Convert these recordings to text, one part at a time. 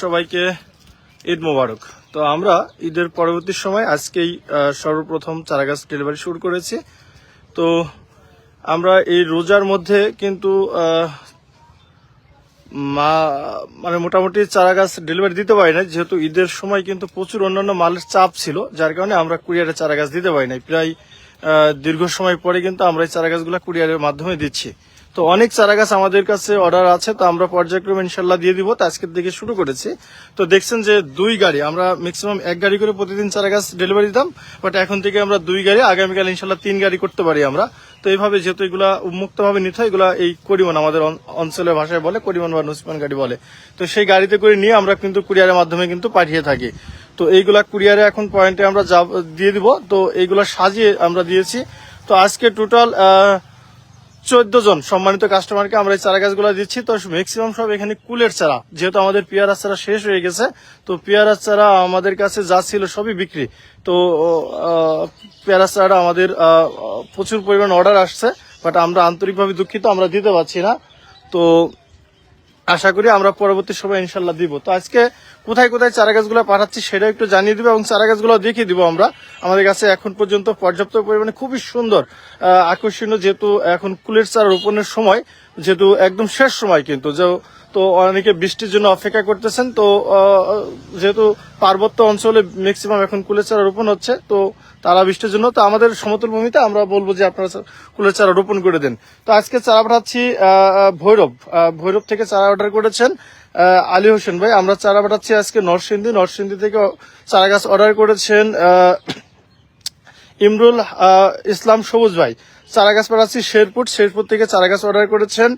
সবাইকে ঈদ মোবারক। তো আমরা ঈদের পরবর্তী সময় আজকেই সর্বপ্রথম চারাগাছ ডেলিভারি শুরু করেছি। তো আমরা এই রোজার মধ্যে কিন্তু মা মানে মোটামুটি চারা গাছ ডেলিভারি দিতে পারি না যেহেতু ঈদের সময় কিন্তু প্রচুর অন্যান্য মালের চাপ ছিল, যার কারণে আমরা কুরিয়ারে চারা গাছ দিতে পারি না প্রায় দীর্ঘ সময় পরে কিন্তু আমরা এই চারা গাছগুলো কুরিয়ারের মাধ্যমে দিচ্ছি। তো অনেক চারা গাছ আমাদের কাছে অর্ডার আছে, তো আমরা পর্যায়ক্রমে ইনশাল্লাহ দিয়ে দিব। তো আজকের দিকে শুরু করেছি। তো দেখছেন যে দুই গাড়ি, আমরা ম্যাক্সিমাম এক গাড়ি করে প্রতিদিন চারা গাছ ডেলিভারি দিতাম বাট এখন থেকে আমরা দুই গাড়ি, আগামীকাল ইনশাল্লাহ তিন গাড়ি করতে পারি আমরা। তো এইভাবে যেহেতু এগুলা উন্মুক্ত ভাবে নিতে হয়, এগুলা এই করিমন আমাদের অঞ্চলের ভাষায় বলে, করিমন বা নুসমান গাড়ি বলে। তো সেই গাড়িতে করে নিয়ে আমরা কিন্তু কুরিয়ারের মাধ্যমে কিন্তু পাঠিয়ে থাকি। তো এইগুলা কুরিয়ারে এখন পয়েন্টে আমরা দিয়ে দিব। তো এইগুলা সাজিয়ে আমরা দিয়েছি। তো আজকে টোটাল চোদ্দ জন সম্মানিত কাস্টমারকে আমরা এই চারা গাছগুলো দিচ্ছি। তো ম্যাক্সিমাম সব এখানে কুলের চারা, যেহেতু আমাদের পেয়ারা চারা শেষ হয়ে গেছে, তো পেয়ারা চারা আমাদের কাছে যা ছিল সবই বিক্রি। তো পেয়ারাজ পেয়ারা চারা আমাদের প্রচুর পরিমাণ অর্ডার আসছে বাট আমরা আন্তরিকভাবে দুঃখিত, আমরা দিতে পারছি না। তো আশা করি আমরা পরবর্তী সময় ইনশাল্লাহ দিব। তো আজকে কোথায় কোথায় চারা গাছগুলো পাঠাচ্ছি সেটা একটু জানিয়ে দিব এবং চারা গাছগুলো দেখিয়ে দিব আমরা। আমাদের কাছে এখন পর্যন্ত পর্যাপ্ত পরিমাণে খুবই সুন্দর আকর্ষণীয় যেহেতু এখন কুলের চারা রোপণের সময়, যেহেতু একদম শেষ সময় কিন্তু। যে তো অনেকে বৃষ্টির জন্য অপেক্ষা করতেছেন, তো যেহেতু পার্বত্য অঞ্চলে ম্যাক্সিমাম এখন কুলের চারা রোপণ হচ্ছে, তো তারা বৃষ্টির জন্য, তো আমাদের সমতল ভূমিতে আমরা বলব যে আপনারা কুলের চারা রোপণ করে দেন। তো আজকে চারা পাঠাচ্ছি ভৈরব ভৈরব থেকে চারা অর্ডার করেছেন আলী হোসেন ভাই। আমরা চারা পাঠাচ্ছি আজকে নরসিংদী নরসিংদী থেকে চারা গাছ অর্ডার করেছেন ইমরুল ইসলাম সবুজ ভাই। চারা গাছ পাঠাচ্ছি শেরপুর শেরপুর থেকে চারা গাছ অর্ডার করেছেন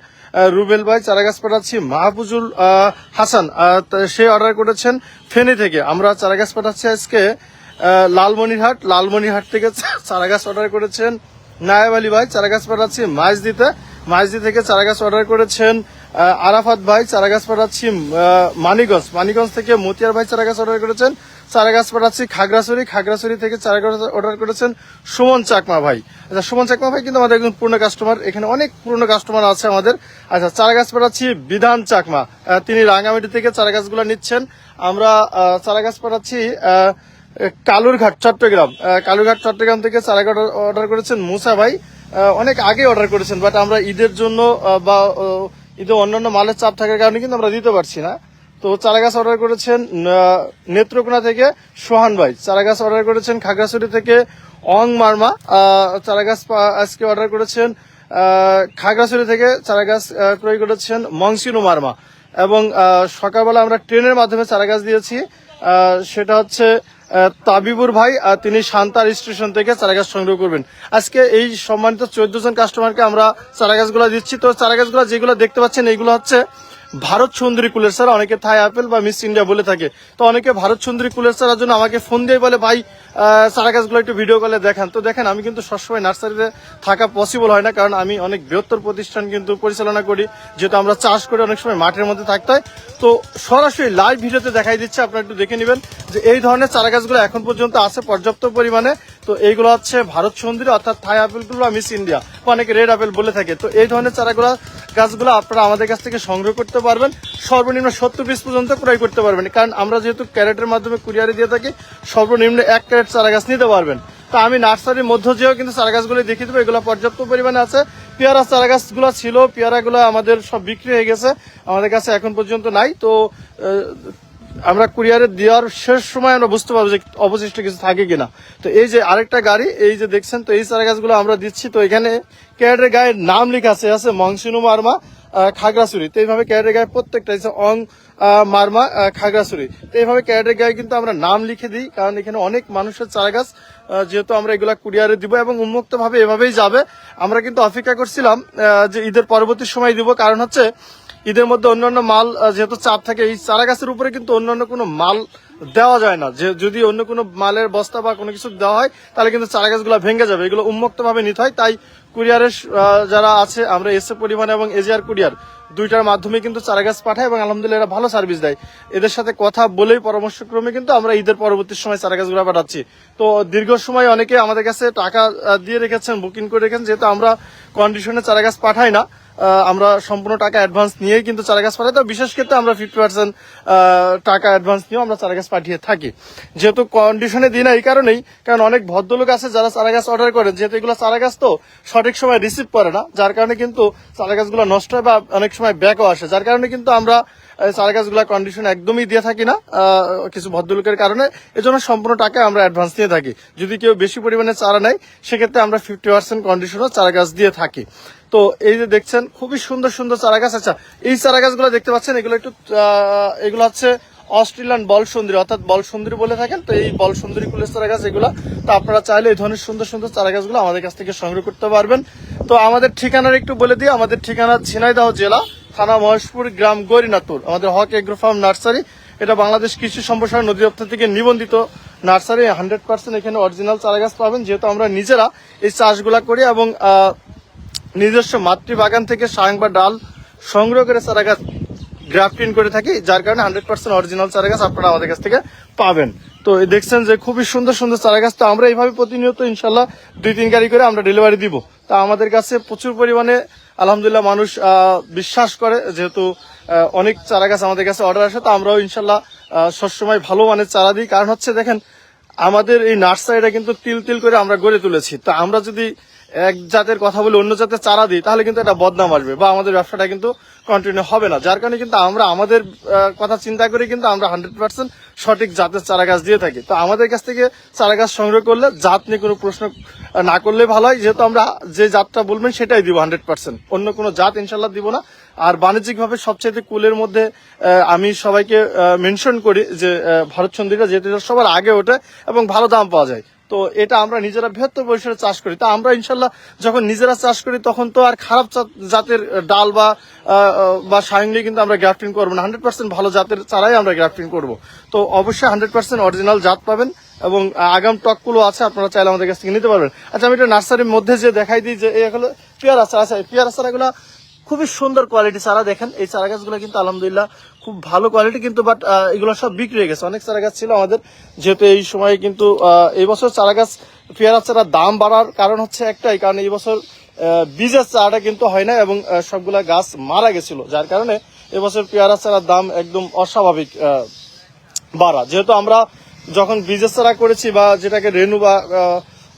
রুবেল ভাই চারা গাছ পাঠাচ্ছি। মাহফুজুল হাসান সে অর্ডার করেছেন ফেনী থেকে। আমরা চারা গাছ পাঠাচ্ছি আজকে লালমনিরহাট। লালমনিরহাট থেকে চারা গাছ অর্ডার করেছেন নায়েব আলী ভাই। চারা গাছ পাঠাচ্ছি মাইজদিতে মাইজদি থেকে চারা গাছ অর্ডার করেছেন আরাফাত ভাই। চারা গাছ পাঠাচ্ছি মানিগঞ্জ মানিগঞ্জ থেকে মতিয়ার ভাই চারা গাছ অর্ডার করেছেন। চারা গাছ পাঠাচ্ছি খাগড়াছড়ি খাগড়াছড়ি থেকে চারা গাছ অর্ডার করেছেন সুমন চাকমা ভাই। আচ্ছা সুমন চাকমা ভাই কিন্তু আমাদের একজন পুরনো কাস্টমার এখানে অনেক পুরনো কাস্টমার আছে আমাদের। আচ্ছা চারা গাছ পাঠাচ্ছি বিধান চাকমা। তিনি রাঙ্গামাটি থেকে চারা গাছগুলো নিচ্ছেন। আমরা চারা গাছ পাঠাচ্ছি কালুরঘাট, চট্টগ্রাম। কালুরঘাট, চট্টগ্রাম থেকে চারা গাছ অর্ডার করেছেন মুসা ভাই। অনেক আগে অর্ডার করেছেন বাট আমরা ঈদের জন্য বা ঈদে অন্যান্য মালের চাপ থাকার কারণে কিন্তু আমরা দিতে পারছি না। তো চারা গাছ অর্ডার করেছেন নেত্রকোনা থেকে সোহান ভাই। চারা গাছ অর্ডার করেছেন খাগড়াছড়ি থেকে অং মার্মা। আহ, চারা গাছ পা- আজকে অর্ডার করেছেন খাগড়াছড়ি থেকে চারা গাছ ক্রয় করেছেন মংসিনু মার্মা। এবং সকালবেলা আমরা ট্রেনের মাধ্যমে চারা গাছ দিয়েছি সেটা হচ্ছে তাবিবুর ভাই তিনি শান্তার স্টেশন থেকে চারা গাছ সংগ্রহ করবেন। আজকে এই সম্মানিত চোদ্দ জন কাস্টমারকে আমরা চারা গাছগুলো দিচ্ছি। তো চারা গাছগুলো যেগুলো দেখতে পাচ্ছেন এইগুলো হচ্ছে ভারত সুন্দরী কুলের ছাড়া অনেকে থাই আপেল বা মিস ইন্ডিয়া বলে থাকে। তো অনেকে ভারত সুন্দরী কুলের ছাড়ার জন্য আমাকে ফোন দিয়ে বলে, ভাই চারা গাছগুলো একটু ভিডিও কলে দেখান। তো দেখেন, আমি কিন্তু সবসময় নার্সারিতে থাকা পসিবল হয় না, কারণ আমি অনেক বৃহত্তর প্রতিষ্ঠান কিন্তু পরিচালনা করি, যেহেতু আমরা চাষ করে অনেক সময় মাঠের মধ্যে থাকতে হয়। তো সরাসরি লাইভ ভিডিওতে দেখাই দিচ্ছে, আপনারা একটু দেখে নেবেন যে এই ধরনের চারা গাছগুলো এখন পর্যন্ত আছে পর্যাপ্ত পরিমাণে। তো এইগুলো হচ্ছে ভারত সুন্দরী অর্থাৎ থাই আপেলগুলো মিস ইন্ডিয়া অনেকে রেড আপেল বলে থাকে। তো এই ধরনের চারাগুলো, গাছগুলো আপনারা আমাদের কাছ থেকে সংগ্রহ করতে পারবেন। সর্বনিম্ন সত্তর পিস পর্যন্ত ক্রয় করতে পারবেন। কারণ আমরা যেহেতু ক্যারেটের মাধ্যমে কুরিয়ারে দিয়ে থাকি, সর্বনিম্ন এক ক্যারেট চারা গাছ নিতে পারবেন। তো আমি নার্সারির মধ্য যেও কিন্তু চারা গাছগুলো দেখিয়ে দেবো। এগুলো পর্যাপ্ত পরিমাণে আছে। পেয়ারা চারা গাছগুলো ছিল, পেয়ারাগুলো আমাদের সব বিক্রি হয়ে গেছে। আমাদের কাছে এখন পর্যন্ত নাই। তো আমরা কুরিয়ারে দেওয়ার শেষ সময় আমরা বুঝতে পারব যে অবশিষ্ট কিছু থাকে কিনা। তো এই যে আরেকটা গাড়ি এই যে দেখছেন তো এই চারা গাছগুলো আমরা দিচ্ছি। তো এখানে ক্যারেটের গায়ের নাম লেখা আছে আছে মংসিনু মার্মা আহ, খাগড়াছড়ি। তো এইভাবে ক্যারেটের গায়ে প্রত্যেকটা অং মার্মা আহ, খাগড়াছড়ি। তো এইভাবে ক্যারেটের গায়ে কিন্তু আমরা নাম লিখে দিই কারণ এখানে অনেক মানুষের চারা গাছ যেহেতু আমরা এগুলা কুরিয়ারে দিব এবং উন্মুক্তভাবে এভাবেই যাবে। আমরা কিন্তু অপেক্ষা করছিলাম যে ঈদের পরবর্তী সময় দিব কারণ হচ্ছে ঈদের মধ্যে অন্যান্য মাল যেহেতু চাপ থাকে, এই চারা গাছের উপরে কিন্তু অন্যান্য কোনো মাল দেওয়া যায় না। যে, যদি অন্য কোনো মালের বস্তা বা কোনো কিছু দেওয়া হয়, তাহলে কিন্তু চারা গাছগুলো ভেঙে যাবে। এগুলো উন্মুক্ত ভাবে নিতে হয়। তাই কুরিয়ারের যারা আছে, আমরা এসে পরিমাণ এবং এজিআর কুরিয়ার, দুইটার মাধ্যমে কিন্তু চারা গাছ পাঠায় এবং আলহামদুলিল্লাহ এরা ভালো সার্ভিস দেয়। এদের সাথে কথা বলেই পরামর্শক্রমে কিন্তু আমরা ঈদের পরবর্তী সময় চারা গাছগুলো পাঠাচ্ছি। তো দীর্ঘ সময় অনেকে আমাদের কাছে টাকা দিয়ে রেখেছেন, বুকিং করে রেখেছেন, যেহেতু আমরা কন্ডিশনে চারা গাছ পাঠাই না। আমরা সম্পূর্ণ টাকা অ্যাডভান্স নিয়েই কিন্তু চারা গাছ পাঠাই। তো বিশেষ ক্ষেত্রে আমরা ফিফটি পার্সেন্ট টাকা অ্যাডভান্স নিয়েও আমরা চারা গাছ পাঠিয়ে থাকি। যেহেতু কন্ডিশনে দিই না এই কারণেই, কারণ অনেক ভদ্রলোক আছে যারা চারা গাছ অর্ডার করেন। যেহেতু এগুলো চারা গাছ তো সঠিক সময় রিসিভ করে না, যার কারণে কিন্তু চারা গাছগুলো নষ্ট হয় বা অনেক সময় ব্যাকও আসে। যার কারণে কিন্তু আমরা চারা গাছগুলা কন্ডিশন একদমই দিয়ে থাকি না কিছু ভদ্রলোকের কারণে। এজন্য সম্পূর্ণ টাকা আমরা অ্যাডভান্স দিয়ে থাকি। যদি কেউ বেশি পরিমাণে চারা নেয়, সেক্ষেত্রে আমরা ফিফটি পার্সেন্ট কন্ডিশনও চারা গাছ দিয়ে থাকি। তো এই যে দেখছেন, খুবই সুন্দর সুন্দর চারা গাছ আচ্ছা এই চারা গাছগুলো দেখতে পাচ্ছেন, এগুলো একটু এগুলো হচ্ছে অস্ট্রেলিয়ান বল সুন্দরী অর্থাৎ বল সুন্দরী বলে থাকেন। তো এই বল সুন্দরী কুলের চারা গাছ এগুলো, তো আপনারা চাইলে এই ধরনের সুন্দর সুন্দর চারা গাছগুলো আমাদের কাছ থেকে সংগ্রহ করতে পারবেন। তো আমাদের ঠিকানার একটু বলে দিই, আমাদের ঠিকানা ঝিনাইদহ জেলা থানা মহেশপুর, গ্রাম গরিনাথুর আমাদের হক এগ্রো ফার্ম নার্সারি, এটা বাংলাদেশ কৃষি সম্প্রসারণ অধিদপ্তর থেকে নিবন্ধিত নার্সারি। হান্ড্রেড পার্সেন্ট এখানে অরিজিনাল চারা গাছ পাবেন, যেহেতু আমরা নিজেরা এই চাষগুলা করি এবং নিজস্ব নিজস্ব মাতৃবাগান থেকে সাং বা ডাল সংগ্রহ করে চারা গাছ গ্রাফটিং করে থাকি, যার কারণে হান্ড্রেড পার্সেন্ট অরিজিনাল চারা গাছ আপনারা আমাদের কাছ থেকে পাবেন। তো দেখছেন যে খুবই সুন্দর সুন্দর চারা গাছ তো আমরা এইভাবে প্রতিনিয়ত ইনশাল্লাহ দুই তিন গাড়ি করে আমরা ডেলিভারি দিব। তা আমাদের কাছে প্রচুর পরিমাণে, আলহামদুলিল্লাহ মানুষ বিশ্বাস করে, যেহেতু অনেক চারা গাছ আমাদের কাছে অর্ডার আসে, তো আমরাও ইনশাল্লাহ সবসময় ভালো মানের চারা দিই। কারণ হচ্ছে দেখেন, আমাদের এই নার্সারিটা কিন্তু তিল তিল করে আমরা গড়ে তুলেছি। তো আমরা যদি এক জাতের কথা বলে অন্য জাতের চারা দিই, তাহলে কিন্তু এটা বদনাম আসবে বা আমাদের ব্যবসাটা কিন্তু কন্টিনিউ হবে না। যার কারণে কিন্তু আমরা আমাদের কথা চিন্তা করে কিন্তু আমরা হান্ড্রেড পার্সেন্ট সঠিক জাতের চারা গাছ দিয়ে থাকি। তো আমাদের কাছ থেকে চারা গাছ সংগ্রহ করলে জাত নিয়ে কোনো প্রশ্ন না করলে ভালো হয়। যেহেতু আমরা যে জাতটা বলবেন সেটাই দিব হান্ড্রেড পার্সেন্ট অন্য কোনো জাত ইনশাল্লাহ দিব না। আর বাণিজ্যিকভাবে সবচেয়ে কুলের মধ্যে আমি সবাইকে মেনশন করি যে ভারত চন্দ্রিকা যেটা সবার আগে ওঠে এবং ভালো দাম পাওয়া যায়। তো এটা আমরা নিজেরা বৃহত্তর পরিসরে চাষ করি। তো আমরা ইনশাল্লাহ যখন নিজেরা চাষ করি, তখন তো আর খারাপ জাতের ডাল বা বা সায়ংলি কিন্তু আমরা গ্রাফটিং করব না। হান্ড্রেড পার্সেন্ট ভালো জাতের চারাই আমরা গ্রাফটিং করব। তো অবশ্যই হান্ড্রেড পার্সেন্ট অরিজিনাল জাত পাবেন এবং আগাম টকগুলো আছে, আপনারা চাইলে আমাদের কাছ থেকে নিতে পারবেন। আচ্ছা আমি এটা নার্সারির মধ্যে যে দেখাই দিই যে এই হলো পেয়ারা চারা। আছে এই পেয়ারা চারাগুলো খুবই সুন্দর কোয়ালিটি চারা দেখেন। এই চারা গাছগুলো কিন্তু আলহামদুলিল্লাহ খুব ভালো কোয়ালিটি কিন্তু বাট এগুলো সব বিক্রি হয়ে গেছে। অনেক চারা গাছ ছিল আমাদের, যেহেতু এই সময়ে কিন্তু এই বছর চারা গাছ পেয়ারা চারার দাম বাড়ার কারণ হচ্ছে একটাই, কারণ এই বছর বীজের চারাটা কিন্তু হয় না এবং সবগুলা গাছ মারা গেছিল, যার কারণে এবছর পেয়ারা চারার দাম একদম অস্বাভাবিক বাড়া। যেহেতু আমরা যখন বীজের চারা করেছি বা যেটাকে রেনু বা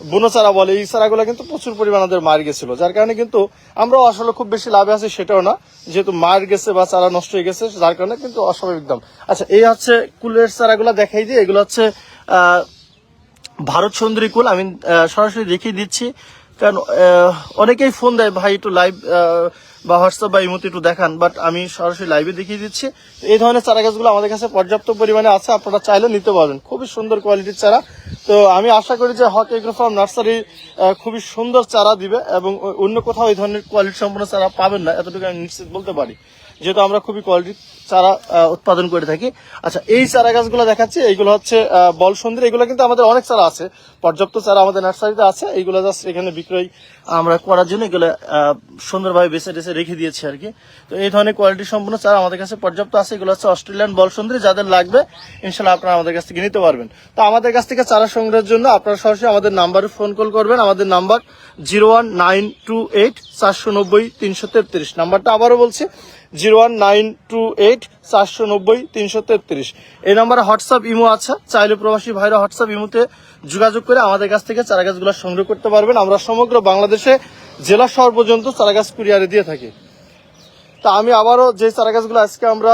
আহ, বুনো চারা বলে এই চারাগুলো কিন্তু প্রচুর পরিমাণ আমাদের মার গেছিল। যার কারণে কিন্তু আমরাও আসলে খুব বেশি লাভে আছি সেটাও না। যেহেতু মার গেছে বা চারা নষ্ট হয়ে গেছে যার কারণে কিন্তু অস্বাভাবিক দাম। আচ্ছা এই হচ্ছে কুলের চারাগুলো দেখাই দিই এগুলো হচ্ছে ভারত সুন্দরী কুল। আমি সরাসরি দেখিয়ে দিচ্ছি। কারণ অনেকেই ফোন দেয়, ভাই, একটু লাইভ বা হোয়াটসঅ্যাপ বা ইমোতে একটু দেখান। বাট আমি সরাসরি লাইভে দেখিয়ে দিচ্ছি। এই ধরনের চারা গাছগুলো আমাদের কাছে পর্যাপ্ত পরিমাণে আছে, আপনারা চাইলে নিতে পারবেন। খুবই সুন্দর কোয়ালিটির চারা। তো আমি আশা করি যে হক এগ্রো ফার্ম নার্সারি খুবই সুন্দর চারা দিবে এবং অন্য কোথাও এই ধরনের কোয়ালিটি সম্পন্ন চারা পাবেন না, এতটুকু আমি নিশ্চিত বলতে পারি। যেহেতু আমরা খুবই কোয়ালিটি চারা উৎপাদন করে থাকি। আচ্ছা এই চারা গাছগুলো দেখাচ্ছি, এইগুলো হচ্ছে বল সুন্দর। এগুলো কিন্তু আমাদের অনেক চারা আছে। পর্যাপ্ত চারা আমাদের নার্সারিতে আছে। এইগুলো জাস্ট এখানে বিক্রয় আমরা করার জন্য এগুলো সুন্দরভাবে বেছে টেছে রেখে দিয়েছি আর কি। তো এই ধরনের কোয়ালিটি সম্পূর্ণ চারা আমাদের কাছে পর্যাপ্ত আছে। এগুলো হচ্ছে অস্ট্রেলিয়ান বল সুন্দরী। যাদের লাগবে, ইনশাল্লাহ আপনারা আমাদের কাছ থেকে নিতে পারবেন। তো আমাদের কাছ থেকে চারা সংগ্রহের জন্য আপনারা সরাসরি আমাদের নাম্বারে ফোন কল করবেন। আমাদের number zero one nine two eight চারশো নব্বই তিনশো তেত্রিশ। নাম্বারটা আবারও বলছি zero one nine two eight, চারশো নব্বই, তিনশো তেত্রিশ। এই নাম্বারে হোয়াটসঅ্যাপ ইমো আছে। চাইলে প্রবাসী ভাইরা হোয়াটসঅ্যাপ ইমোতে যোগাযোগ করে আমাদের কাছ থেকে চারা গাছগুলো সংগ্রহ করতে পারবেন। আমরা সমগ্র বাংলাদেশে জেলা শহর পর্যন্ত চারা গাছ কুরিয়ারে দিয়ে থাকি। তা আমি আবারও যে চারা গাছগুলো আজকে আমরা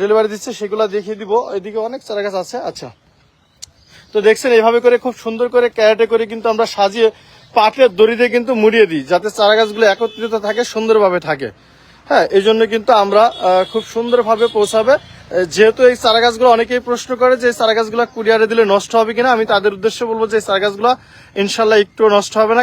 ডেলিভারি দিচ্ছি, সেগুলো দেখিয়ে দিব। এদিকে অনেক চারা গাছ আছে। আচ্ছা। তো দেখছেন, এইভাবে করে খুব সুন্দর করে ক্যারেটে করে কিন্তু আমরা সাজিয়ে, পাটের দড়িতে কিন্তু মুড়িয়ে দিই, যাতে চারা গাছগুলো একত্রিত থাকে, সুন্দরভাবে থাকে। হ্যাঁ এই জন্য কিন্তু আমরা খুব সুন্দরভাবে পৌঁছাবে। যেহেতু এই চারা গাছগুলো অনেকেই প্রশ্ন করে যে চারা গাছগুলো কুরিয়ারে দিলে নষ্ট হবে কিনা, আমি তাদের উদ্দেশ্যে বলব যে চারা গাছগুলো ইনশাল্লাহ একটু নষ্ট হবে না।